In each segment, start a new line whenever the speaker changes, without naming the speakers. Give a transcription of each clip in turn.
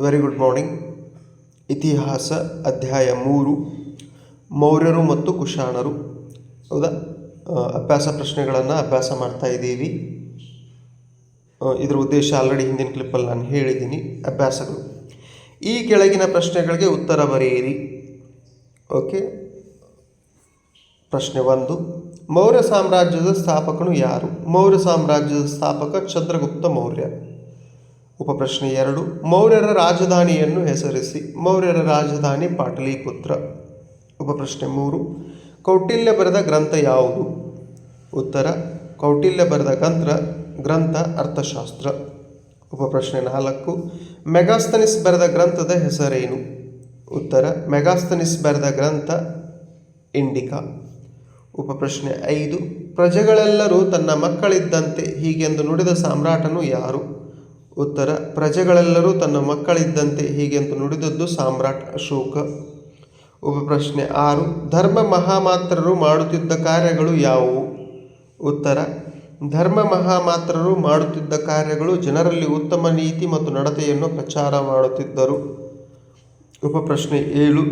Very good morning ಇತಿಹಾಸ ಅಧ್ಯಾಯ ಮೂರು. ಮೌರ್ಯರು ಮತ್ತು ಕುಶಾಣರು. ಹೌದಾ? ಅಭ್ಯಾಸ ಪ್ರಶ್ನೆಗಳನ್ನು ಅಭ್ಯಾಸ ಮಾಡ್ತಾ ಇದ್ದೀವಿ. ಇದರ ಉದ್ದೇಶ ಆಲ್ರೆಡಿ ಹಿಂದಿನ ಕ್ಲಿಪ್ಪಲ್ಲಿ ನಾನು ಹೇಳಿದ್ದೀನಿ ಅಭ್ಯಾಸಗಳು. ಈ ಕೆಳಗಿನ ಪ್ರಶ್ನೆಗಳಿಗೆ ಉತ್ತರ ಬರೆಯಿರಿ. ಓಕೆ ಪ್ರಶ್ನೆ ಒಂದು. ಮೌರ್ಯ ಸಾಮ್ರಾಜ್ಯದ ಸ್ಥಾಪಕನು ಯಾರು? ಮೌರ್ಯ ಸಾಮ್ರಾಜ್ಯದ ಸ್ಥಾಪಕ ಚಂದ್ರಗುಪ್ತ ಮೌರ್ಯ. ಉಪಪ್ರಶ್ನೆ ಎರಡು. ಮೌರ್ಯರ ರಾಜಧಾನಿಯನ್ನು ಹೆಸರಿಸಿ. ಮೌರ್ಯರ ರಾಜಧಾನಿ ಪಾಟಲಿಪುತ್ರ. ಉಪಪ್ರಶ್ನೆ ಮೂರು. ಕೌಟಿಲ್ಯ ಬರೆದ ಗ್ರಂಥ ಯಾವುದು? ಉತ್ತರ, ಕೌಟಿಲ್ಯ ಬರೆದ ಗ್ರಂಥ ಗ್ರಂಥ ಅರ್ಥಶಾಸ್ತ್ರ. ಉಪಪ್ರಶ್ನೆ ನಾಲ್ಕು. ಮೆಗಾಸ್ತನಿಸ್ ಬರೆದ ಗ್ರಂಥದ ಹೆಸರೇನು? ಉತ್ತರ, ಮೆಗಾಸ್ತನಿಸ್ ಬರೆದ ಗ್ರಂಥ, ಇಂಡಿಕಾ. ಉಪಪ್ರಶ್ನೆ ಐದು. ಪ್ರಜೆಗಳೆಲ್ಲರೂ ತನ್ನ ಮಕ್ಕಳಿದ್ದಂತೆ ಹೀಗೆಂದು ನುಡಿದ ಸಾಮ್ರಾಟನು ಯಾರು? ಉತ್ತರ, ಪ್ರಜೆಗಳೆಲ್ಲರೂ ತನ್ನ ಮಕ್ಕಳಿದ್ದಂತೆ ಹೀಗೆಂದು ನುಡಿದದ್ದು ಸಾಮ್ರಾಟ್ ಅಶೋಕ. ಉಪಪ್ರಶ್ನೆ ಆರು, ಧರ್ಮ ಮಹಾಮಾತ್ರರು ಮಾಡುತ್ತಿದ್ದ ಕಾರ್ಯಗಳು ಯಾವುವು? ಉತ್ತರ, ಧರ್ಮ ಮಹಾಮಾತ್ರರು ಮಾಡುತ್ತಿದ್ದ ಕಾರ್ಯಗಳು ಜನರಲ್ಲಿ ಉತ್ತಮ ನೀತಿ ಮತ್ತು ನಡತೆಯನ್ನು ಪ್ರಚಾರ ಮಾಡುತ್ತಿದ್ದರು. ಉಪಪ್ರಶ್ನೆ ಏಳು,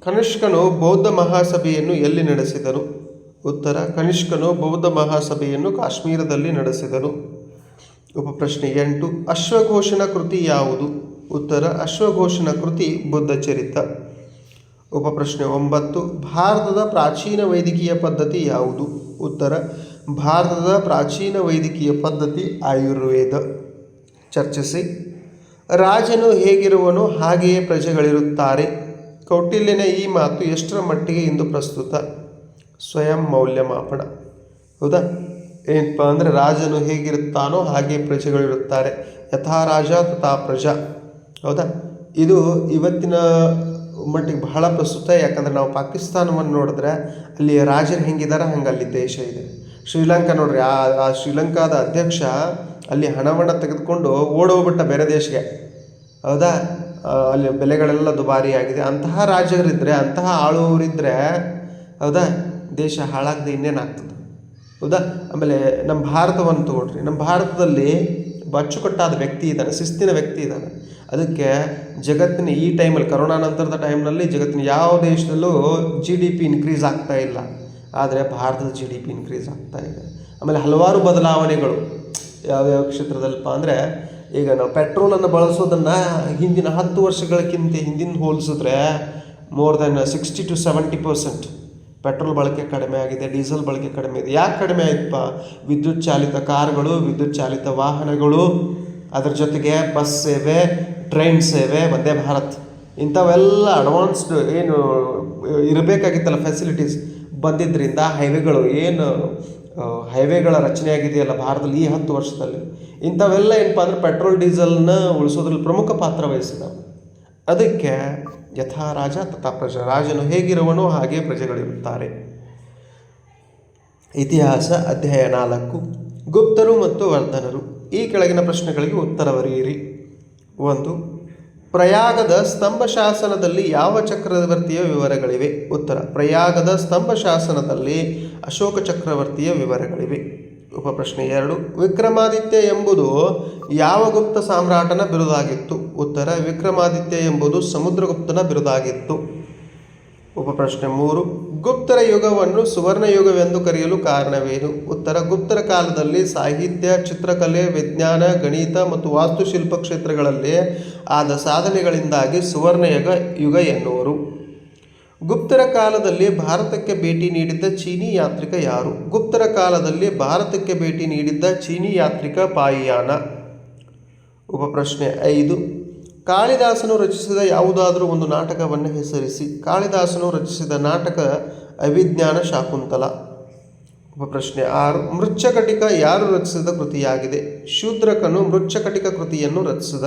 ಕನಿಷ್ಕನು ಬೌದ್ಧ ಮಹಾಸಭೆಯನ್ನು ಎಲ್ಲಿ ನಡೆಸಿದರು? ಉತ್ತರ, ಕನಿಷ್ಕನು ಬೌದ್ಧ ಮಹಾಸಭೆಯನ್ನು ಕಾಶ್ಮೀರದಲ್ಲಿ ನಡೆಸಿದನು ಉಪಪ್ರಶ್ನೆ ಎಂಟು, ಅಶ್ವಘೋಷಣ ಕೃತಿ ಯಾವುದು? ಉತ್ತರ, ಅಶ್ವಘೋಷಣ ಕೃತಿ ಬುದ್ಧ ಚರಿತ. ಉಪಪ್ರಶ್ನೆ ಒಂಬತ್ತು, ಭಾರತದ ಪ್ರಾಚೀನ ವೈದ್ಯಕೀಯ ಪದ್ಧತಿ ಯಾವುದು? ಉತ್ತರ, ಭಾರತದ ಪ್ರಾಚೀನ ವೈದ್ಯಕೀಯ ಪದ್ಧತಿ ಆಯುರ್ವೇದ. ಚರ್ಚಿಸಿ. ರಾಜನು ಹೇಗಿರುವನೋ ಹಾಗೆಯೇ ಪ್ರಜೆಗಳಿರುತ್ತಾರೆ. ಕೌಟಿಲ್ಯನ ಈ ಮಾತು ಎಷ್ಟರ ಮಟ್ಟಿಗೆ ಇಂದು ಪ್ರಸ್ತುತ? ಸ್ವಯಂ ಮೌಲ್ಯಮಾಪನ. ಹೌದಾ? ಏನಪ್ಪ ಅಂದರೆ ರಾಜನು ಹೇಗಿರುತ್ತಾನೋ ಹಾಗೆ ಪ್ರಜೆಗಳಿರುತ್ತಾರೆ. ಯಥಾ ರಾಜ ತಥಾ ಪ್ರಜಾ. ಹೌದಾ? ಇದು ಇವತ್ತಿನ ಮಟ್ಟಿಗೆ ಬಹಳ ಪ್ರಸ್ತುತ, ಯಾಕಂದ್ರೆ ನಾವು ಪಾಕಿಸ್ತಾನವನ್ನು ನೋಡಿದ್ರೆ ಅಲ್ಲಿ ರಾಜರು ಹೆಂಗಿದ್ದಾರೆ ಹಂಗೆ ಅಲ್ಲಿ ದೇಶ ಇದೆ. ಶ್ರೀಲಂಕಾ ನೋಡ್ರಿ, ಆ ಆ ಶ್ರೀಲಂಕಾದ ಅಧ್ಯಕ್ಷ ಅಲ್ಲಿ ಹಣವನ್ನು ತೆಗೆದುಕೊಂಡು ಓಡೋಗ್ಬಿಟ್ಟ ಬೇರೆ ದೇಶಕ್ಕೆ. ಹೌದಾ? ಅಲ್ಲಿ ಬೆಲೆಗಳೆಲ್ಲ ದುಬಾರಿ ಆಗಿದೆ ಅಂತಹ ರಾಜರಿದ್ದರೆ ಅಂತಹ ಆಳುವರಿದ್ದರೆ ಹೌದಾ? ದೇಶ ಹಾಳಾಗದೆ ಇನ್ನೇನಾಗ್ತದೆ? ಹೌದಾ? ಆಮೇಲೆ ನಮ್ಮ ಭಾರತವನ್ನು ತಗೊಳ್ರಿ ನಮ್ಮ ಭಾರತದಲ್ಲಿ ಅಚ್ಚುಕಟ್ಟಾದ ವ್ಯಕ್ತಿ ಇದ್ದಾನೆ, ಶಿಸ್ತಿನ ವ್ಯಕ್ತಿ ಇದ್ದಾನೆ. ಅದಕ್ಕೆ ಜಗತ್ತಿನ ಈ ಟೈಮಲ್ಲಿ, ಕರೋನಾ ನಂತರದ ಟೈಮ್ನಲ್ಲಿ ಜಗತ್ತಿನ ಯಾವ ದೇಶದಲ್ಲೂ ಜಿ ಡಿ ಪಿ ಇನ್ಕ್ರೀಸ್ ಆಗ್ತಾ ಇಲ್ಲ. ಆದರೆ ಭಾರತದ ಜಿ ಡಿ ಪಿ ಇನ್ಕ್ರೀಸ್ ಆಗ್ತಾ ಇದೆ. ಆಮೇಲೆ ಹಲವಾರು ಬದಲಾವಣೆಗಳು ಯಾವ್ಯಾವ ಕ್ಷೇತ್ರದಲ್ಲಪ್ಪ ಅಂದರೆ, ಈಗ ನಾವು ಪೆಟ್ರೋಲನ್ನು ಬಳಸೋದನ್ನು ಹಿಂದಿನ ಹತ್ತು ವರ್ಷಗಳಕ್ಕಿಂತ ಹಿಂದಿನ ಹೋಲಿಸಿದ್ರೆ more than sixty to seventy percent petrol ಬಳಕೆ ಕಡಿಮೆ ಆಗಿದೆ, ಡೀಸೆಲ್ ಬಳಕೆ ಕಡಿಮೆ ಇದೆ. ಯಾಕೆ ಕಡಿಮೆ ಆಯ್ತಪ್ಪ? ವಿದ್ಯುತ್ ಚಾಲಿತ ಕಾರುಗಳು, ವಿದ್ಯುತ್ ಚಾಲಿತ ವಾಹನಗಳು, ಅದ್ರ ಜೊತೆಗೆ ಬಸ್ ಸೇವೆ, ಟ್ರೈನ್ ಸೇವೆ, ವಂದೇ ಭಾರತ್. ಇಂಥವೆಲ್ಲ ಅಡ್ವಾನ್ಸ್ಡ್ ಏನು ಇರಬೇಕಾಗಿತ್ತಲ್ಲ ಫೆಸಿಲಿಟೀಸ್ ಬಂದಿದ್ದರಿಂದ ಹೈವೇಗಳು ಏನು ಹೈವೇಗಳ ರಚನೆ ಆಗಿದೆಯಲ್ಲ ಭಾರತದಲ್ಲಿ ಈ ಹತ್ತು ವರ್ಷದಲ್ಲಿ. ಇಂಥವೆಲ್ಲ ಏನಪ್ಪ ಅಂದ್ರೆ ಪೆಟ್ರೋಲ್ ಡೀಸೆಲ್ನ ಉಳಿಸೋದ್ರಲ್ಲಿ ಪ್ರಮುಖ ಪಾತ್ರ ವಹಿಸಿದವು. ಅದಕ್ಕೆ ಯಥಾ ರಾಜ ತಥಾ ಪ್ರಜ. ರಾಜನು ಹೇಗಿರುವನೋ ಹಾಗೆ ಪ್ರಜೆಗಳಿರುತ್ತಾರೆ. ಇತಿಹಾಸ ಅಧ್ಯಾಯ ನಾಲ್ಕು. ಗುಪ್ತರು ಮತ್ತು ವರ್ಧನರು. ಈ ಕೆಳಗಿನ ಪ್ರಶ್ನೆಗಳಿಗೆ ಉತ್ತರ ಬರೆಯಿರಿ ಒಂದು, ಪ್ರಯಾಗದ ಸ್ತಂಭ ಶಾಸನದಲ್ಲಿ ಯಾವ ಚಕ್ರವರ್ತಿಯ ವಿವರಗಳಿವೆ? ಉತ್ತರ, ಪ್ರಯಾಗದ ಸ್ತಂಭ ಶಾಸನದಲ್ಲಿ ಅಶೋಕ ಚಕ್ರವರ್ತಿಯ ವಿವರಗಳಿವೆ. ಉಪಪ್ರಶ್ನೆ ಎರಡು, ವಿಕ್ರಮಾದಿತ್ಯ ಎಂಬುದು ಯಾವ ಗುಪ್ತ ಸಾಮ್ರಾಟನ ಬಿರುದಾಗಿತ್ತು? ಉತ್ತರ ವಿಕ್ರಮಾದಿತ್ಯ ಎಂಬುದು ಸಮುದ್ರಗುಪ್ತನ ಬಿರುದಾಗಿತ್ತು. ಉಪಪ್ರಶ್ನೆ ಮೂರು, ಗುಪ್ತರ ಯುಗವನ್ನು ಸುವರ್ಣ ಯುಗವೆಂದು ಕರೆಯಲು ಕಾರಣವೇನು? ಉತ್ತರ, ಗುಪ್ತರ ಕಾಲದಲ್ಲಿ ಸಾಹಿತ್ಯ, ಚಿತ್ರಕಲೆ, ವಿಜ್ಞಾನ, ಗಣಿತ ಮತ್ತು ವಾಸ್ತುಶಿಲ್ಪ ಕ್ಷೇತ್ರಗಳಲ್ಲಿ ಆದ ಸಾಧನೆಗಳಿಂದಾಗಿ ಸುವರ್ಣ ಯುಗ ಯುಗ ಎನ್ನುವರು. ಗುಪ್ತರ ಕಾಲದಲ್ಲಿ ಭಾರತಕ್ಕೆ ಭೇಟಿ ನೀಡಿದ್ದ ಚೀನಿ ಯಾತ್ರಿಕ ಯಾರು? ಗುಪ್ತರ ಕಾಲದಲ್ಲಿ ಭಾರತಕ್ಕೆ ಭೇಟಿ ನೀಡಿದ್ದ ಚೀನಿ ಯಾತ್ರಿಕ ಪಾಯಿಯಾನ. ಉಪಪ್ರಶ್ನೆ ಐದು ಕಾಳಿದಾಸನು ರಚಿಸಿದ ಯಾವುದಾದರೂ ಒಂದು ನಾಟಕವನ್ನು ಹೆಸರಿಸಿ, ಕಾಳಿದಾಸನು ರಚಿಸಿದ ನಾಟಕ ಅಭಿಜ್ಞಾನ ಶಾಕುಂತಲ. ಉಪಪ್ರಶ್ನೆ ಆರು. ಮೃಚ್ಛಕಟಿಕ ಯಾರು ರಚಿಸಿದ ಕೃತಿಯಾಗಿದೆ? ಶೂದ್ರಕನು ಮೃಚ್ಛಕಟಿಕ ಕೃತಿಯನ್ನು ರಚಿಸಿದ.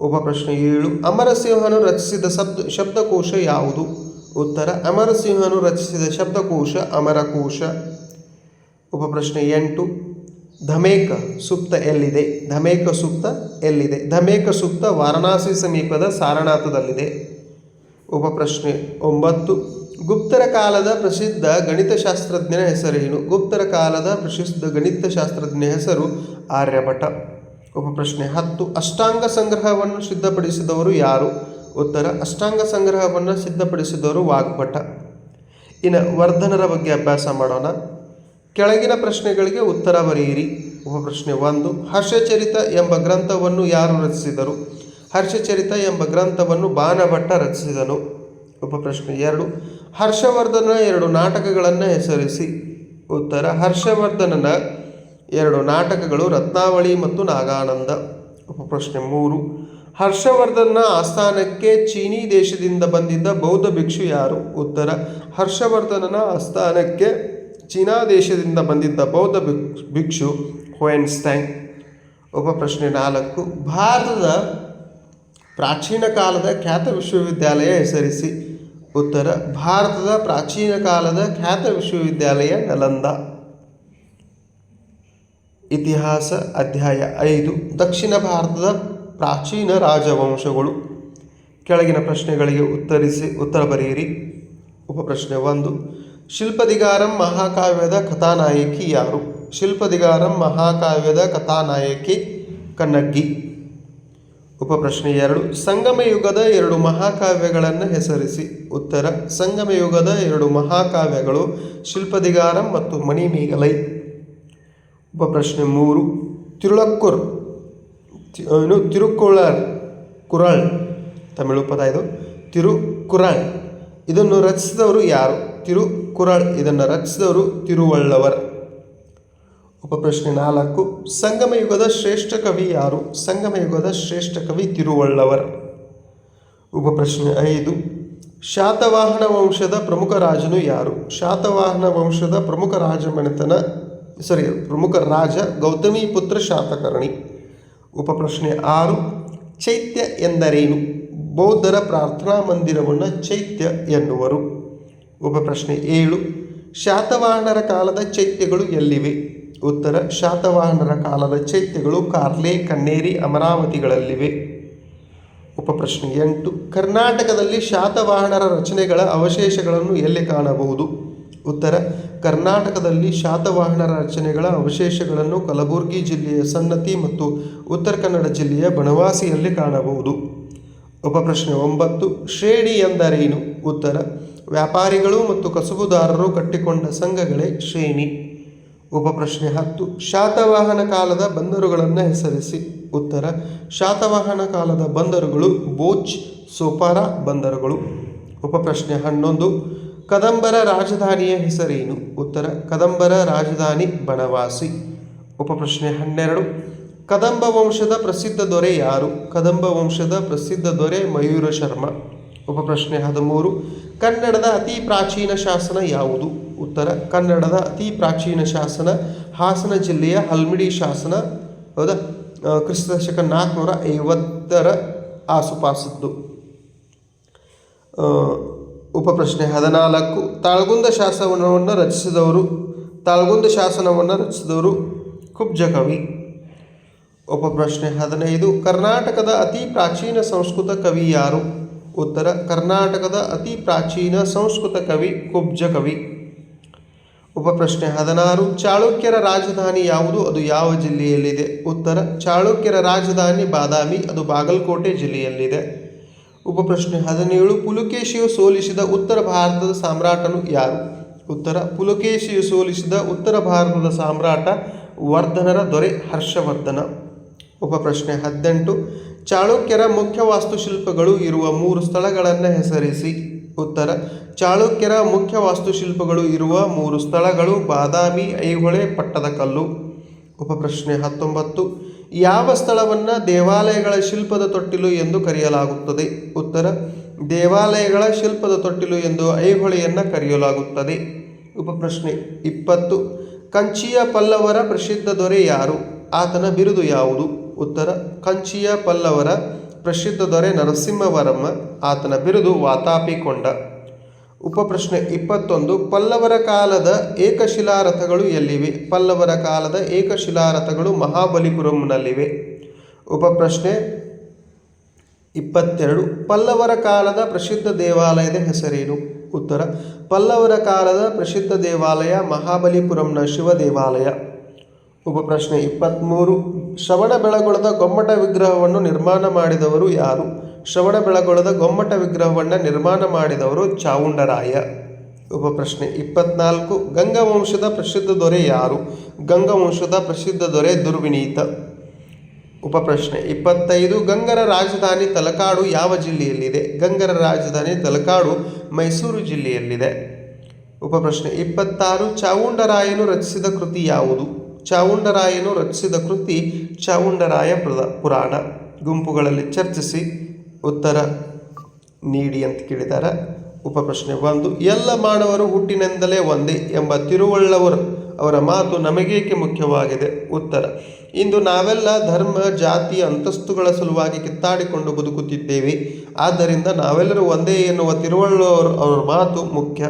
ಉಪಪ್ರಶ್ನೆ ಏಳು. ಅಮರಸಿಂಹನು ರಚಿಸಿದ ಶಬ್ದ ಶಬ್ದಕೋಶ ಯಾವುದು? ಉತ್ತರ. ಅಮರಸಿಂಹನು ರಚಿಸಿದ ಶಬ್ದಕೋಶ ಅಮರಕೋಶ. ಉಪಪ್ರಶ್ನೆ ಎಂಟು. ಧಮೇಕ ಸುಪ್ತ ಎಲ್ಲಿದೆ? ಧಮೇಕ ಸುಪ್ತ ಎಲ್ಲಿದೆ? ಧಮೇಕ ಸುಪ್ತ ವಾರಣಾಸಿ ಸಮೀಪದ ಸಾರನಾಥದಲ್ಲಿದೆ. ಉಪಪ್ರಶ್ನೆ ಒಂಬತ್ತು. ಗುಪ್ತರ ಕಾಲದ ಪ್ರಸಿದ್ಧ ಗಣಿತಶಾಸ್ತ್ರಜ್ಞನ ಹೆಸರೇನು? ಗುಪ್ತರ ಕಾಲದ ಪ್ರಸಿದ್ಧ ಗಣಿತಶಾಸ್ತ್ರಜ್ಞ ಹೆಸರು ಆರ್ಯಭಟ. ಉಪಪ್ರಶ್ನೆ ಹತ್ತು. ಅಷ್ಟಾಂಗ ಸಂಗ್ರಹವನ್ನು ಸಿದ್ಧಪಡಿಸಿದವರು ಯಾರು? ಉತ್ತರ, ಅಷ್ಟಾಂಗ ಸಂಗ್ರಹವನ್ನು ಸಿದ್ಧಪಡಿಸಿದವರು ವಾಗ್ಭಟ. ಇನ್ನು ವರ್ಧನರ ಬಗ್ಗೆ ಅಭ್ಯಾಸ ಮಾಡೋಣ. ಕೆಳಗಿನ ಪ್ರಶ್ನೆಗಳಿಗೆ ಉತ್ತರ ಬರೆಯಿರಿ. ಉಪಪ್ರಶ್ನೆ ಒಂದು. ಹರ್ಷಚರಿತ ಎಂಬ ಗ್ರಂಥವನ್ನು ಯಾರು ರಚಿಸಿದರು? ಹರ್ಷಚರಿತ ಎಂಬ ಗ್ರಂಥವನ್ನು ಬಾಣಭಟ್ಟ ರಚಿಸಿದನು. ಉಪಪ್ರಶ್ನೆ ಎರಡು. ಹರ್ಷವರ್ಧನ ಎರಡು ನಾಟಕಗಳನ್ನು ಹೆಸರಿಸಿ. ಉತ್ತರ, ಹರ್ಷವರ್ಧನನ ಎರಡು ನಾಟಕಗಳು ರತ್ನಾವಳಿ ಮತ್ತು ನಾಗಾನಂದ. ಉಪಪ್ರಶ್ನೆ ಮೂರು. ಹರ್ಷವರ್ಧನ ಆಸ್ಥಾನಕ್ಕೆ ಚೀನಿ ದೇಶದಿಂದ ಬಂದಿದ್ದ ಬೌದ್ಧ ಭಿಕ್ಷು ಯಾರು? ಉತ್ತರ, ಹರ್ಷವರ್ಧನನ ಆಸ್ಥಾನಕ್ಕೆ ಚೀನಾ ದೇಶದಿಂದ ಬಂದಿದ್ದ ಬೌದ್ಧ ಭಿಕ್ಷು ಭಿಕ್ಷು ಉಪ ಉಪಪ್ರಶ್ನೆ ನಾಲ್ಕು. ಭಾರತದ ಪ್ರಾಚೀನ ಕಾಲದ ಖ್ಯಾತ ವಿಶ್ವವಿದ್ಯಾಲಯ ಹೆಸರಿಸಿ. ಉತ್ತರ, ಭಾರತದ ಪ್ರಾಚೀನ ಕಾಲದ ಖ್ಯಾತ ವಿಶ್ವವಿದ್ಯಾಲಯ ನಲಂದ. ಇತಿಹಾಸ ಅಧ್ಯಾಯ ಐದು. ದಕ್ಷಿಣ ಭಾರತದ ಪ್ರಾಚೀನ ರಾಜವಂಶಗಳು. ಕೆಳಗಿನ ಪ್ರಶ್ನೆಗಳಿಗೆ ಉತ್ತರಿಸಿ, ಉತ್ತರ ಬರೆಯಿರಿ. ಉಪಪ್ರಶ್ನೆ ಒಂದು. ಶಿಲ್ಪದಿಗಾರಂ ಮಹಾಕಾವ್ಯದ ಕಥಾನಾಯಕಿ ಯಾರು? ಶಿಲ್ಪದಿಗಾರಂ ಮಹಾಕಾವ್ಯದ ಕಥಾನಾಯಕಿ ಕನ್ನಗ್ಗಿ ಉಪಪ್ರಶ್ನೆ ಎರಡು. ಸಂಗಮ ಯುಗದ ಎರಡು ಮಹಾಕಾವ್ಯಗಳನ್ನು ಹೆಸರಿಸಿ. ಉತ್ತರ. ಸಂಗಮ ಯುಗದ ಎರಡು ಮಹಾಕಾವ್ಯಗಳು ಶಿಲ್ಪದಿಗಾರಂ ಮತ್ತು ಮಣಿಮೇಗಲೈ ಉಪಪ್ರಶ್ನೆ ಮೂರು. ತಿರುಳಕ್ಕುರ್. ಏನು ತಿರುಕುಳರ್ ಕುರಳ್. ತಮಿಳು ಪದ ಇದು. ತಿರುಕುರಳ್ ಇದನ್ನು ರಚಿಸಿದವರು ಯಾರು? ತಿರುಕುರಳ್ ಇದನ್ನು ರಚಿಸಿದವರು ತಿರುವಳ್ಳವರ್. ಉಪಪ್ರಶ್ನೆ ನಾಲ್ಕು ಸಂಗಮ ಯುಗದ ಶ್ರೇಷ್ಠ ಕವಿ ಯಾರು? ಸಂಗಮ ಯುಗದ ಶ್ರೇಷ್ಠ ಕವಿ ತಿರುವಳ್ಳವರ್. ಉಪಪ್ರಶ್ನೆ ಐದು, ಶಾತವಾಹನ ವಂಶದ ಪ್ರಮುಖ ರಾಜನು ಯಾರು? ಶಾತವಾಹನ ವಂಶದ ಪ್ರಮುಖ ರಾಜಮನೆತನ ಸಾರಿ ಪ್ರಮುಖ ರಾಜ ಗೌತಮಿ ಪುತ್ರ ಶಾತಕರ್ಣಿ. ಉಪಪ್ರಶ್ನೆ ಆರು, ಚೈತ್ಯ ಎಂದರೇನು? ಬೌದ್ಧರ ಪ್ರಾರ್ಥನಾ ಮಂದಿರವನ್ನು ಚೈತ್ಯ ಎನ್ನುವರು. ಉಪಪ್ರಶ್ನೆ ಏಳು. ಶಾತವಾಹನರ ಕಾಲದ ಚೈತ್ಯಗಳು ಎಲ್ಲಿವೆ? ಉತ್ತರ, ಶಾತವಾಹನರ ಕಾಲದ ಚೈತ್ಯಗಳು ಕಾರ್ಲೆ, ಕನ್ನೇರಿ, ಅಮರಾವತಿಗಳಲ್ಲಿವೆ. ಉಪಪ್ರಶ್ನೆ ಎಂಟು. ಕರ್ನಾಟಕದಲ್ಲಿ ಶಾತವಾಹನರ ರಚನೆಗಳ ಅವಶೇಷಗಳನ್ನು ಎಲ್ಲಿ ಕಾಣಬಹುದು? ಉತ್ತರ, ಕರ್ನಾಟಕದಲ್ಲಿ ಶಾತವಾಹನರ ರಚನೆಗಳ ಅವಶೇಷಗಳನ್ನು ಕಲಬುರಗಿ ಜಿಲ್ಲೆಯ ಸನ್ನತಿ ಮತ್ತು ಉತ್ತರ ಕನ್ನಡ ಜಿಲ್ಲೆಯ ಬನವಾಸಿಯಲ್ಲಿ ಕಾಣಬಹುದು. ಉಪಪ್ರಶ್ನೆ ಒಂಬತ್ತು. ಶ್ರೇಣಿ ಎಂದರೇನು? ಉತ್ತರ ವ್ಯಾಪಾರಿಗಳು ಮತ್ತು ಕಸುಬುದಾರರು ಕಟ್ಟಿಕೊಂಡ ಸಂಘಗಳೇ ಶ್ರೇಣಿ. ಉಪಪ್ರಶ್ನೆ ಹತ್ತು. ಶಾತವಾಹನ ಕಾಲದ ಬಂದರುಗಳನ್ನು ಹೆಸರಿಸಿ. ಉತ್ತರ. ಶಾತವಾಹನ ಕಾಲದ ಬಂದರುಗಳು ಬೋಚ್, ಸೋಪಾರ ಬಂದರುಗಳು. ಉಪಪ್ರಶ್ನೆ ಹನ್ನೊಂದು. ಕದಂಬರ ರಾಜಧಾನಿಯ ಹೆಸರೇನು? ಉತ್ತರ. ಕದಂಬರ ರಾಜಧಾನಿ ಬನವಾಸಿ. ಉಪಪ್ರಶ್ನೆ ಹನ್ನೆರಡು. ಕದಂಬ ವಂಶದ ಪ್ರಸಿದ್ಧ ದೊರೆ ಯಾರು? ಕದಂಬ ವಂಶದ ಪ್ರಸಿದ್ಧ ದೊರೆ ಮಯೂರ ಶರ್ಮ. ಉಪಪ್ರಶ್ನೆ ಹದಿಮೂರು. ಕನ್ನಡದ ಅತಿ ಪ್ರಾಚೀನ ಶಾಸನ ಯಾವುದು? ಉತ್ತರ, ಕನ್ನಡದ ಅತಿ ಪ್ರಾಚೀನ ಶಾಸನ ಹಾಸನ ಜಿಲ್ಲೆಯ ಹಲ್ಮಿಡಿ ಶಾಸನ, ಹೌದಾ? ಕ್ರಿಸ್ತ ಶಕ ನಾಲ್ಕುನೂರ ಐವತ್ತರ ಆಸುಪಾಸದ್ದು. ಉಪಪ್ರಶ್ನೆ ಹದಿನಾಲ್ಕು. ತಾಳ್ಗುಂದ ಶಾಸನವನ್ನು ರಚಿಸಿದವರು, ತಾಳ್ಗುಂದ ಶಾಸನವನ್ನು ರಚಿಸಿದವರು ಕುಬ್ಜ ಕವಿ. ಉಪಪ್ರಶ್ನೆ ಹದಿನೈದು. ಕರ್ನಾಟಕದ ಅತಿ ಪ್ರಾಚೀನ ಸಂಸ್ಕೃತ ಕವಿ ಯಾರು? ಉತ್ತರ ಕರ್ನಾಟಕದ ಅತಿ ಪ್ರಾಚೀನ ಸಂಸ್ಕೃತ ಕವಿ, ಕುಬ್ಜ ಕವಿ. ಉಪಪ್ರಶ್ನೆ ಹದಿನಾರು, ಚಾಳುಕ್ಯರ ರಾಜಧಾನಿ ಯಾವುದು? ಅದು ಯಾವ ಜಿಲ್ಲೆಯಲ್ಲಿದೆ? ಉತ್ತರ, ಚಾಳುಕ್ಯರ ರಾಜಧಾನಿ ಬಾದಾಮಿ, ಅದು ಬಾಗಲಕೋಟೆ ಜಿಲ್ಲೆಯಲ್ಲಿದೆ. ಉಪಪ್ರಶ್ನೆ ಹದಿನೇಳು, ಪುಲುಕೇಶಿಯು ಸೋಲಿಸಿದ ಉತ್ತರ ಭಾರತದ ಸಾಮ್ರಾಟನು ಯಾರು? ಉತ್ತರ, ಪುಲಕೇಶಿಯು ಸೋಲಿಸಿದ ಉತ್ತರ ಭಾರತದ ಸಾಮ್ರಾಟ ವರ್ಧನರ ದೊರೆ ಹರ್ಷವರ್ಧನ. ಉಪಪ್ರಶ್ನೆ ಹದಿನೆಂಟು ಚಾಳುಕ್ಯರ ಮುಖ್ಯ ವಾಸ್ತುಶಿಲ್ಪಗಳು ಇರುವ ಮೂರು ಸ್ಥಳಗಳನ್ನು ಹೆಸರಿಸಿ. ಉತ್ತರ, ಚಾಳುಕ್ಯರ ಮುಖ್ಯ ವಾಸ್ತುಶಿಲ್ಪಗಳು ಇರುವ ಮೂರು ಸ್ಥಳಗಳು ಬಾದಾಮಿ, ಐಹೊಳೆ ಪಟ್ಟದಕಲ್ಲು ಉಪಪ್ರಶ್ನೆ ಹತ್ತೊಂಬತ್ತು, ಯಾವ ಸ್ಥಳವನ್ನು ದೇವಾಲಯಗಳ ಶಿಲ್ಪದ ತೊಟ್ಟಿಲು ಎಂದು ಕರೆಯಲಾಗುತ್ತದೆ? ಉತ್ತರ, ದೇವಾಲಯಗಳ ಶಿಲ್ಪದ ತೊಟ್ಟಿಲು ಎಂದು ಐಹೊಳೆಯನ್ನು ಕರೆಯಲಾಗುತ್ತದೆ. ಉಪಪ್ರಶ್ನೆ ಇಪ್ಪತ್ತು, ಕಂಚಿಯ ಪಲ್ಲವರ ಪ್ರಸಿದ್ಧ ದೊರೆ ಯಾರು? ಆತನ ಬಿರುದು ಯಾವುದು? ಉತ್ತರ ಕಂಚಿಯ ಪಲ್ಲವರ ಪ್ರಸಿದ್ಧ ದೊರೆ ನರಸಿಂಹವರಮ್ಮ ಆತನ ಬಿರುದು ವಾತಾಪಿಕೊಂಡ. ಉಪಪ್ರಶ್ನೆ ಇಪ್ಪತ್ತೊಂದು, ಪಲ್ಲವರ ಕಾಲದ ಏಕಶಿಲಾರಥಗಳು ಎಲ್ಲಿವೆ? ಪಲ್ಲವರ ಕಾಲದ ಏಕಶಿಲಾರಥಗಳು ಮಹಾಬಲಿಪುರಂನಲ್ಲಿವೆ. ಉಪಪ್ರಶ್ನೆ ಇಪ್ಪತ್ತೆರಡು, ಪಲ್ಲವರ ಕಾಲದ ಪ್ರಸಿದ್ಧ ದೇವಾಲಯದ ಹೆಸರೇನು? ಉತ್ತರ, ಪಲ್ಲವರ ಕಾಲದ ಪ್ರಸಿದ್ಧ ದೇವಾಲಯ ಮಹಾಬಲಿಪುರಂನ ಶಿವ ದೇವಾಲಯ ಉಪಪ್ರಶ್ನೆ ಇಪ್ಪತ್ತ್ಮೂರು ಶ್ರವಣ ಬೆಳಗೊಳದ ಗೊಮ್ಮಟ ವಿಗ್ರಹವನ್ನು ನಿರ್ಮಾಣ ಮಾಡಿದವರು ಯಾರು? ಶ್ರವಣ ಬೆಳಗೊಳದ ಗೊಮ್ಮಟ ವಿಗ್ರಹವನ್ನು ನಿರ್ಮಾಣ ಮಾಡಿದವರು ಚಾವುಂಡರಾಯ. ಉಪಪ್ರಶ್ನೆ ಇಪ್ಪತ್ನಾಲ್ಕು. ಗಂಗವಂಶದ ಪ್ರಸಿದ್ಧ ದೊರೆ ಯಾರು? ಗಂಗವಂಶದ ಪ್ರಸಿದ್ಧ ದೊರೆ ದುರ್ವಿನೀತ. ಉಪಪ್ರಶ್ನೆ ಇಪ್ಪತ್ತೈದು. ಗಂಗರ ರಾಜಧಾನಿ ತಲಕಾಡು ಯಾವ ಜಿಲ್ಲೆಯಲ್ಲಿದೆ? ಗಂಗರ ರಾಜಧಾನಿ ತಲಕಾಡು, ಮೈಸೂರು ಜಿಲ್ಲೆಯಲ್ಲಿದೆ. ಉಪಪ್ರಶ್ನೆ ಇಪ್ಪತ್ತಾರು. ಚಾವುಂಡರಾಯನು ರಚಿಸಿದ ಕೃತಿ ಯಾವುದು? ಚಾವುಂಡರಾಯನು ರಚಿಸಿದ ಕೃತಿ ಚಾವುಂಡರಾಯ ಪ್ರದ ಪುರಾಣ. ಗುಂಪುಗಳಲ್ಲಿ ಚರ್ಚಿಸಿ ಉತ್ತರ ನೀಡಿ ಅಂತ ಕೇಳಿದ್ದಾರೆ ಉಪಪ್ರಶ್ನೆ ಒಂದು, ಎಲ್ಲ ಮಾನವರು ಹುಟ್ಟಿನಿಂದಲೇ ಒಂದೇ ಎಂಬ ತಿರುವಳ್ಳವರು, ಅವರ ಮಾತು ನಮಗೇಕೆ ಮುಖ್ಯವಾಗಿದೆ? ಉತ್ತರ, ಇಂದು ನಾವೆಲ್ಲ ಧರ್ಮ, ಜಾತಿ, ಅಂತಸ್ತುಗಳ ಸಲುವಾಗಿ ಕಿತ್ತಾಡಿಕೊಂಡು ಬದುಕುತ್ತಿದ್ದೇವೆ. ಆದ್ದರಿಂದ ನಾವೆಲ್ಲರೂ ಒಂದೇ ಎನ್ನುವ ತಿರುವಳ್ಳುವರು, ಅವರ ಮಾತು ಮುಖ್ಯ.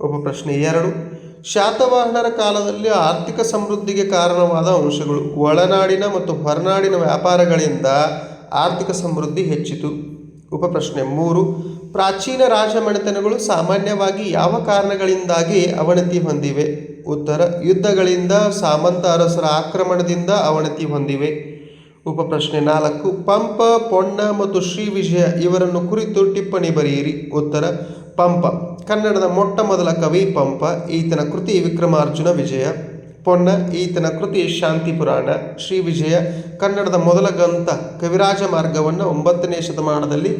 ಉಪಪ್ರಶ್ನೆ ಎರಡು ಶಾತವಾಹನರ ಕಾಲದಲ್ಲಿ ಆರ್ಥಿಕ ಸಮೃದ್ಧಿಗೆ ಕಾರಣವಾದ ಅಂಶಗಳು ಒಳನಾಡಿನ ಮತ್ತು ಹೊರನಾಡಿನ ವ್ಯಾಪಾರಗಳಿಂದ ಆರ್ಥಿಕ ಸಮೃದ್ಧಿ ಹೆಚ್ಚಿತು. ಉಪಪ್ರಶ್ನೆ ಮೂರು, ಪ್ರಾಚೀನ ರಾಜಮನೆತನಗಳು ಸಾಮಾನ್ಯವಾಗಿ ಯಾವ ಕಾರಣಗಳಿಂದಾಗಿ ಅವನತಿ ಹೊಂದಿವೆ? ಉತ್ತರ, ಯುದ್ಧಗಳಿಂದ ಸಾಮಂತ ಅರಸರ ಆಕ್ರಮಣದಿಂದ ಅವನತಿ ಹೊಂದಿವೆ. ಉಪಪ್ರಶ್ನೆ ನಾಲ್ಕು, ಪಂಪ, ಪೊನ್ನ ಮತ್ತು ಶ್ರೀ ವಿಜಯ ಇವರನ್ನು ಕುರಿತು ಟಿಪ್ಪಣಿ ಬರೆಯಿರಿ. ಉತ್ತರ, ಪಂಪ. ಕನ್ನಡದ ಮೊಟ್ಟ ಮೊದಲ ಕವಿ ಪಂಪ, ಈತನ ಕೃತಿ ವಿಕ್ರಮಾರ್ಜುನ ವಿಜಯ, ಪೊನ್ನ, ಈತನ ಕೃತಿ ಶಾಂತಿ ಪುರಾಣ, ಶ್ರೀ ವಿಜಯ, ಕನ್ನಡದ ಮೊದಲ ಗ್ರಂಥ ಕವಿರಾಜ ಮಾರ್ಗವನ್ನು ಒಂಬತ್ತನೇ ಶತಮಾನದಲ್ಲಿ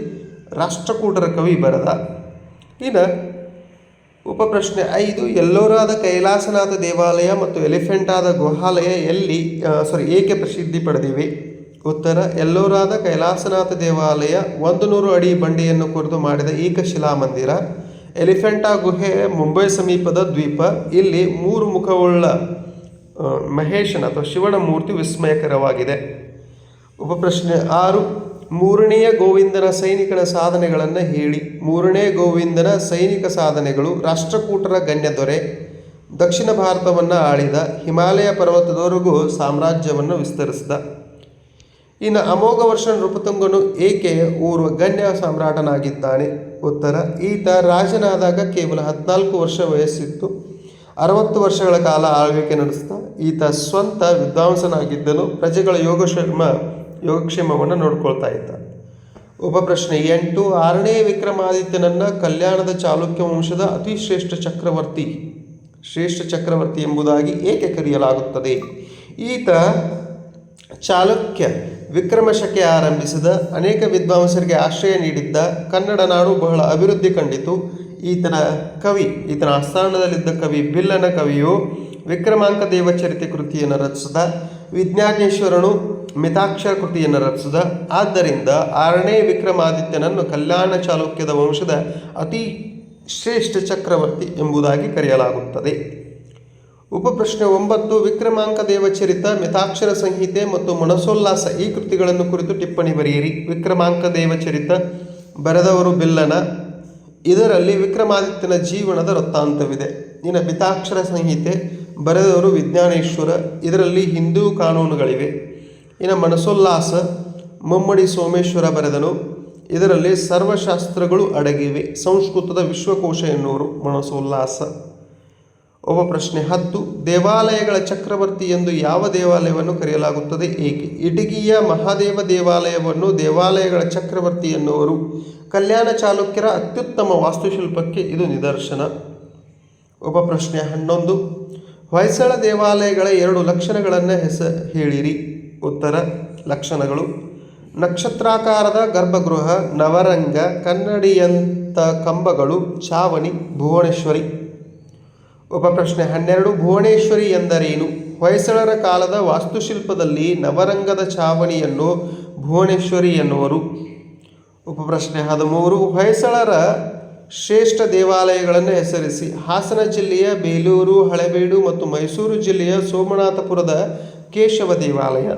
ರಾಷ್ಟ್ರಕೂಟರ ಕವಿ ಬರೆದ. ಇನ್ನು ಉಪಪ್ರಶ್ನೆ ಐದು, ಎಲ್ಲೋರಾದ ಕೈಲಾಸನಾಥ ದೇವಾಲಯ ಮತ್ತು ಎಲಿಫೆಂಟಾದ ಗುಹಾಲಯ ಎಲ್ಲಿ ಸಾರಿ ಏಕೆ ಪ್ರಸಿದ್ಧಿ ಪಡೆದಿವೆ? ಉತ್ತರ, ಎಲ್ಲೋರಾದ ಕೈಲಾಸನಾಥ ದೇವಾಲಯ ಒಂದು ನೂರು ಅಡಿ ಬಂಡೆಯನ್ನು ಕುರಿತು ಮಾಡಿದ ಏಕಶಿಲಾ ಮಂದಿರ ಎಲಿಫೆಂಟಾ ಗುಹೆ ಮುಂಬೈ ಸಮೀಪದ ದ್ವೀಪ. ಇಲ್ಲಿ ಮೂರು ಮುಖವುಳ್ಳ ಮಹೇಶನ ಅಥವಾ ಶಿವನ ಮೂರ್ತಿ ವಿಸ್ಮಯಕರವಾಗಿದೆ. ಉಪಪ್ರಶ್ನೆ ಆರು, ಮೂರನೆಯ ಗೋವಿಂದನ ಸೈನಿಕನ ಸಾಧನೆಗಳನ್ನು ಹೇಳಿ. ಮೂರನೇ ಗೋವಿಂದನ ಸೈನಿಕ ಸಾಧನೆಗಳು ರಾಷ್ಟ್ರಕೂಟರ ಗಣ್ಯ ದೊರೆ ದಕ್ಷಿಣ ಭಾರತವನ್ನು ಆಳಿದ, ಹಿಮಾಲಯ ಪರ್ವತದವರೆಗೂ ಸಾಮ್ರಾಜ್ಯವನ್ನು ವಿಸ್ತರಿಸಿದ. ಇನ್ನು ಅಮೋಘ ವರ್ಷ ನೃಪತುಂಗನು ಏಕೆ ಓರ್ವ ಗಣ್ಯ ಸಾಮ್ರಾಟನಾಗಿದ್ದಾನೆ? ಉತ್ತರ ಈತ ರಾಜನಾದಾಗ ಕೇವಲ ಹದಿನಾಲ್ಕು ವರ್ಷ ವಯಸ್ಸಿತ್ತು. ಅರವತ್ತು ವರ್ಷಗಳ ಕಾಲ ಆಳ್ವಿಕೆ ನಡೆಸಿದ. ಈತ ಸ್ವಂತ ವಿದ್ವಾಂಸನಾಗಿದ್ದನು. ಪ್ರಜೆಗಳ ಯೋಗಕ್ಷೇಮ, ಯೋಗಕ್ಷೇಮವನ್ನು ನೋಡ್ಕೊಳ್ತಾ ಇದ್ದ. ಉಪಪ್ರಶ್ನೆ ಎಂಟು, ಆರನೇ ವಿಕ್ರಮಾದಿತ್ಯನನ್ನ ಕಲ್ಯಾಣದ ಚಾಲುಕ್ಯ ವಂಶದ ಅತಿ ಶ್ರೇಷ್ಠ ಚಕ್ರವರ್ತಿ. ಶ್ರೇಷ್ಠ ಚಕ್ರವರ್ತಿ ಎಂಬುದಾಗಿ ಏಕೆ ಕರೆಯಲಾಗುತ್ತದೆ? ಈತ ಚಾಲುಕ್ಯ ವಿಕ್ರಮಶಕೆ ಆರಂಭಿಸಿದ ಅನೇಕ ವಿದ್ವಾಂಸರಿಗೆ ಆಶ್ರಯ ನೀಡಿದ್ದ ಕನ್ನಡ ನಾಡು ಬಹಳ ಅಭಿವೃದ್ಧಿ ಕಂಡಿತು. ಈತನ ಕವಿ, ಈತನ ಆಸ್ಥಾನದಲ್ಲಿದ್ದ ಕವಿ ಬಿಲ್ಲನ ಕವಿಯು ವಿಕ್ರಮಾಂಕ ದೇವಚರಿತೆ ಕೃತಿಯನ್ನು ರಚಿಸಿದ, ವಿಜ್ಞಾನೇಶ್ವರನು ಮಿತಾಕ್ಷರ ಕೃತಿಯನ್ನು ರಚಿಸಿದ. ಆದ್ದರಿಂದ ಆರನೇ ವಿಕ್ರಮಾದಿತ್ಯನನ್ನು ಕಲ್ಯಾಣ ಚಾಲುಕ್ಯದ ವಂಶದ ಅತಿ ಶ್ರೇಷ್ಠ ಚಕ್ರವರ್ತಿ ಎಂಬುದಾಗಿ ಕರೆಯಲಾಗುತ್ತದೆ. ಉಪಪ್ರಶ್ನೆ ಒಂಬತ್ತು, ವಿಕ್ರಮಾಂಕ ದೇವಚರಿತ ಮಿತಾಕ್ಷರ ಸಂಹಿತೆ ಮತ್ತು ಮನಸೋಲ್ಲಾಸ ಈ ಕೃತಿಗಳನ್ನು ಕುರಿತು ಟಿಪ್ಪಣಿ ಬರೆಯಿರಿ. ವಿಕ್ರಮಾಂಕ ದೇವಚರಿತ, ಬರೆದವರು ಬಿಲ್ಲನ. ಇದರಲ್ಲಿ ವಿಕ್ರಮಾದಿತ್ಯನ ಜೀವನದ ವೃತ್ತಾಂತವಿದೆ. ಇನ್ನು ಮಿತಾಕ್ಷರ ಸಂಹಿತೆ, ಬರೆದವರು ವಿಜ್ಞಾನೇಶ್ವರ. ಇದರಲ್ಲಿ ಹಿಂದೂ ಕಾನೂನುಗಳಿವೆ. ಇನ್ನು ಮನಸೋಲ್ಲಾಸ, ಮುಮ್ಮಡಿ ಸೋಮೇಶ್ವರ ಬರೆದನು. ಇದರಲ್ಲಿ ಸರ್ವಶಾಸ್ತ್ರಗಳು ಅಡಗಿವೆ. ಸಂಸ್ಕೃತದ ವಿಶ್ವಕೋಶ ಎನ್ನುವರು ಮನಸೋಲ್ಲಾಸ. ಒಬ್ಬ ಪ್ರಶ್ನೆ ಹತ್ತು ದೇವಾಲಯಗಳ ಚಕ್ರವರ್ತಿ ಎಂದು ಯಾವ ದೇವಾಲಯವನ್ನು ಕರೆಯಲಾಗುತ್ತದೆ? ಏಕೆ? ಇಟಗಿಯ ಮಹಾದೇವ ದೇವಾಲಯವನ್ನು ದೇವಾಲಯಗಳ ಚಕ್ರವರ್ತಿ ಎನ್ನುವರು. ಕಲ್ಯಾಣ ಚಾಲುಕ್ಯರ ಅತ್ಯುತ್ತಮ ವಾಸ್ತುಶಿಲ್ಪಕ್ಕೆ ಇದು ನಿದರ್ಶನ. ಒಬ್ಬ ಪ್ರಶ್ನೆ, ಹನ್ನೊಂದು. ಹೊಯ್ಸಳ ದೇವಾಲಯಗಳ ಎರಡು ಲಕ್ಷಣಗಳನ್ನು ಹೆಸ ಹೇಳಿರಿ. ಉತ್ತರ, ಲಕ್ಷಣಗಳು. ನಕ್ಷತ್ರಾಕಾರದ ಗರ್ಭಗೃಹ, ನವರಂಗ ಕನ್ನಡಿಯಂಥ ಕಂಬಗಳು, ಚಾವಣಿ, ಭುವನೇಶ್ವರಿ. ಉಪಪ್ರಶ್ನೆ ಹನ್ನೆರಡು, ಭುವನೇಶ್ವರಿ ಎಂದರೇನು? ಹೊಯ್ಸಳರ ಕಾಲದ ವಾಸ್ತುಶಿಲ್ಪದಲ್ಲಿ ನವರಂಗದ ಛಾವಣಿಯನ್ನು ಭುವನೇಶ್ವರಿ ಎನ್ನುವರು. ಉಪಪ್ರಶ್ನೆ ಹದಿಮೂರು, ಹೊಯ್ಸಳರ ಶ್ರೇಷ್ಠ ದೇವಾಲಯಗಳನ್ನು ಹೆಸರಿಸಿ. ಹಾಸನ ಜಿಲ್ಲೆಯ ಬೇಲೂರು, ಹಳೆಬೀಡು ಮತ್ತು ಮೈಸೂರು ಜಿಲ್ಲೆಯ ಸೋಮನಾಥಪುರದ ಕೇಶವ ದೇವಾಲಯ.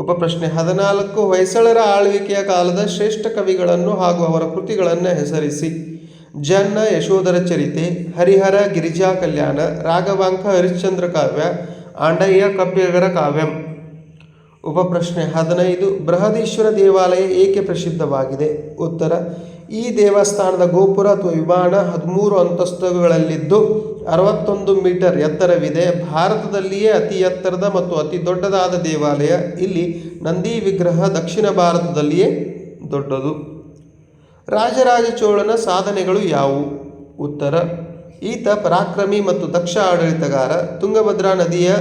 ಉಪಪ್ರಶ್ನೆ ಹದಿನಾಲ್ಕು, ಹೊಯ್ಸಳರ ಆಳ್ವಿಕೆಯ ಕಾಲದ ಶ್ರೇಷ್ಠ ಕವಿಗಳನ್ನು ಹಾಗೂ ಅವರ ಕೃತಿಗಳನ್ನು ಹೆಸರಿಸಿ. ಜನ್ನ ಯಶೋಧರ ಚರಿತೆ, ಹರಿಹರ ಗಿರಿಜಾ ಕಲ್ಯಾಣ, ರಾಘವಾಂಕ ಹರಿಶ್ಚಂದ್ರ ಕಾವ್ಯ, ಆಂಡಯ್ಯ ಕಪ್ಪಿಗರ ಕಾವ್ಯಂ. ಉಪಪ್ರಶ್ನೆ ಹದಿನೈದು, ಬೃಹದೀಶ್ವರ ದೇವಾಲಯ ಏಕೆ ಪ್ರಸಿದ್ಧವಾಗಿದೆ? ಉತ್ತರ, ಈ ದೇವಸ್ಥಾನದ ಗೋಪುರ ಅಥವಾ ವಿಮಾನ ಹದಿಮೂರು ಅಂತಸ್ತುಗಳಲ್ಲಿದ್ದು ಅರವತ್ತೊಂದು ಮೀಟರ್ ಎತ್ತರವಿದೆ. ಭಾರತದಲ್ಲಿಯೇ ಅತಿ ಎತ್ತರದ ಮತ್ತು ಅತಿ ದೊಡ್ಡದಾದ ದೇವಾಲಯ. ಇಲ್ಲಿ ನಂದಿ ವಿಗ್ರಹ ದಕ್ಷಿಣ ಭಾರತದಲ್ಲಿಯೇ ದೊಡ್ಡದು. ರಾಜರಾಜ ಚೋಳನ ಸಾಧನೆಗಳು ಯಾವುವು? ಉತ್ತರ, ಈತ ಪರಾಕ್ರಮಿ ಮತ್ತು ದಕ್ಷ ಆಡಳಿತಗಾರ, ತುಂಗಭದ್ರಾ ನದಿಯ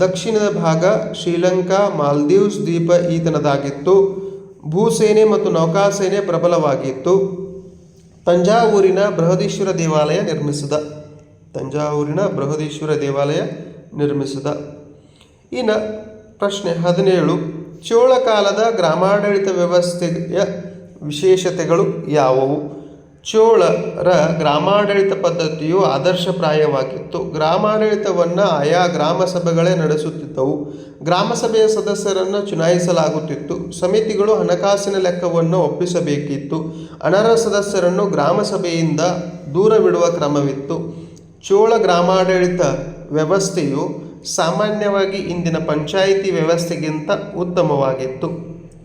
ದಕ್ಷಿಣದ ಭಾಗ ಶ್ರೀಲಂಕಾ, ಮಾಲ್ದೀವ್ಸ್ ದ್ವೀಪ ಈತನದಾಗಿತ್ತು. ಭೂಸೇನೆ ಮತ್ತು ನೌಕಾಸೇನೆ ಪ್ರಬಲವಾಗಿತ್ತು. ತಂಜಾವೂರಿನ ಬೃಹದೀಶ್ವರ ದೇವಾಲಯ ನಿರ್ಮಿಸಿದ. ತಂಜಾವೂರಿನ ಬೃಹದೀಶ್ವರ ದೇವಾಲಯ ನಿರ್ಮಿಸಿದ. ಇನ್ನು ಪ್ರಶ್ನೆ ಹದಿನೇಳು, ಚೋಳ ಕಾಲದ ಗ್ರಾಮಾಡಳಿತ ವ್ಯವಸ್ಥೆಯ ವಿಶೇಷತೆಗಳು ಯಾವುವು? ಚೋಳರ ಗ್ರಾಮಾಡಳಿತ ಪದ್ಧತಿಯು ಆದರ್ಶಪ್ರಾಯವಾಗಿತ್ತು. ಗ್ರಾಮಾಡಳಿತವನ್ನು ಆಯಾ ಗ್ರಾಮ ಸಭೆಗಳೇ ನಡೆಸುತ್ತಿದ್ದವು. ಗ್ರಾಮ ಸಭೆಯ ಸದಸ್ಯರನ್ನು ಚುನಾಯಿಸಲಾಗುತ್ತಿತ್ತು. ಸಮಿತಿಗಳು ಹಣಕಾಸಿನ ಲೆಕ್ಕವನ್ನು ಒಪ್ಪಿಸಬೇಕಿತ್ತು. ಅನರ್ಹ ಸದಸ್ಯರನ್ನು ಗ್ರಾಮ ಸಭೆಯಿಂದ ದೂರವಿಡುವ ಕ್ರಮವಿತ್ತು. ಚೋಳ ಗ್ರಾಮಾಡಳಿತ ವ್ಯವಸ್ಥೆಯು ಸಾಮಾನ್ಯವಾಗಿ ಇಂದಿನ ಪಂಚಾಯಿತಿ ವ್ಯವಸ್ಥೆಗಿಂತ ಉತ್ತಮವಾಗಿತ್ತು.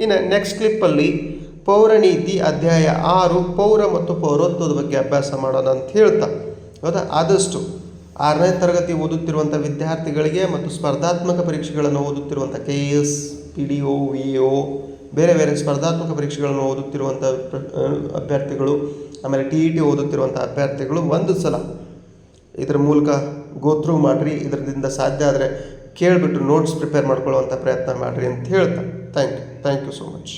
ಇನ್ನು ನೆಕ್ಸ್ಟ್ ಕ್ಲಿಪ್ಪಲ್ಲಿ ಪೌರನೀತಿ ಅಧ್ಯಾಯ ಆರು, ಪೌರ ಮತ್ತು ಪೌರತ್ವದ ಬಗ್ಗೆ ಅಭ್ಯಾಸ ಮಾಡೋಣ ಅಂತ ಹೇಳ್ತಾ. ಹೌದಾ? ಆದಷ್ಟು ಆರನೇ ತರಗತಿ ಓದುತ್ತಿರುವಂಥ ವಿದ್ಯಾರ್ಥಿಗಳಿಗೆ ಮತ್ತು ಸ್ಪರ್ಧಾತ್ಮಕ ಪರೀಕ್ಷೆಗಳನ್ನು ಓದುತ್ತಿರುವಂಥ K S P D O, V O, ಬೇರೆ ಬೇರೆ ಸ್ಪರ್ಧಾತ್ಮಕ ಪರೀಕ್ಷೆಗಳನ್ನು ಓದುತ್ತಿರುವಂಥ ಅಭ್ಯರ್ಥಿಗಳು, ಆಮೇಲೆ ಟಿ ಇ ಟಿ ಓದುತ್ತಿರುವಂಥ ಅಭ್ಯರ್ಥಿಗಳು ಒಂದು ಸಲ. ಇದರ ಮೂಲಕ ಗೋತ್ರೂ ಮಾಡಿರಿ ಇದರಿಂದ ಸಾಧ್ಯ ಆದರೆ ಕೇಳಿಬಿಟ್ಟು ನೋಟ್ಸ್ ಪ್ರಿಪೇರ್ ಮಾಡ್ಕೊಳ್ಳುವಂಥ ಪ್ರಯತ್ನ ಮಾಡಿರಿ ಅಂತ ಹೇಳ್ತಾ. Thank you thank you so much